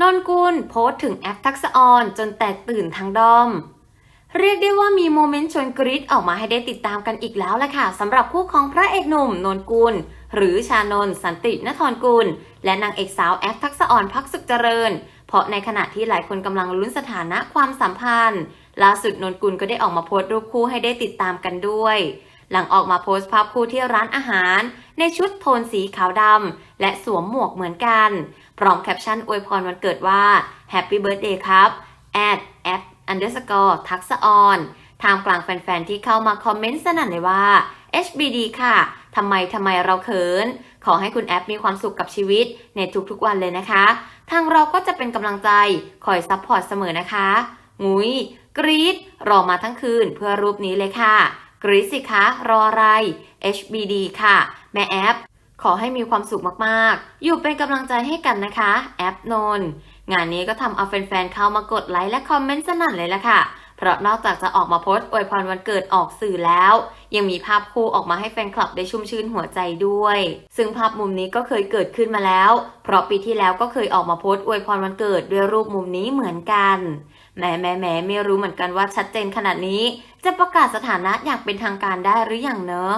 นนกุลโพสต์ถึงแอปทักษะออนจนแตกตื่นทั้งดอม เรียกได้ว่ามีโมเมนต์ชวนกรี๊ดออกมาให้ได้ติดตามกันอีกแล้วแหละค่ะสำหรับคู่ของพระเอกหนุ่มนนกุล หรือชานนสันตินทรกุล และนางเอกสาวแอปทักษะออนพักสุขเจริญ เพราะในขณะที่หลายคนกำลังลุ้นสถานะความสัมพันธ์ล่าสุดนนกุลก็ได้ออกมาโพสต์รูปคู่ให้ได้ติดตามกันด้วย หลังออกมาโพสต์ภาพคู่ที่ร้านอาหาร ในชุดโทนสีขาวดำและสวมหมวกเหมือนกัน พร้อมแคปชั่นอวยพรวันเกิดว่า Happy Birthday ครับ at at underscore ทักษออนท่ามกลางแฟนๆ ที่เข้ามาคอมเมนต์สนั่นเลยว่า HBD ค่ะทำไมทำไมเราเขิน ขอให้คุณแอปมีความสุขกับชีวิตในทุกๆวันเลยนะคะ ทางเราก็จะเป็นกำลังใจ คอยซัพพอร์ตเสมอนะคะ งุยกรีดรอมาทั้งคืนเพื่อรูปนี้เลยค่ะ กรีสิคะรออะไร HBD ค่ะ แม่แอป ขอให้มีความสุขมากๆ อยู่เป็นกำลังใจให้กันนะคะ แอปนน งานนี้ก็ทำเอาแฟนๆเข้ามากดไลค์และคอมเมนต์สนั่นเลยละค่ะ เพราะนอกจากจะออกมาโพสต์อวยพรวันเกิดออกสื่อแล้ว ยังมีภาพคู่ออกมาให้แฟนคลับได้ชุ่มชื่นหัวใจด้วย ซึ่งภาพมุมนี้ก็เคยเกิดขึ้นมาแล้ว เพราะปีที่แล้วก็เคยออกมาโพสต์อวยพรวันเกิดด้วยรูปมุมนี้เหมือนกันแหมแหมแหมไม่รู้เหมือนกันว่าชัดเจนขนาดนี้ จะประกาศสถานะอย่างเป็นทางการได้หรืออยังเนอะ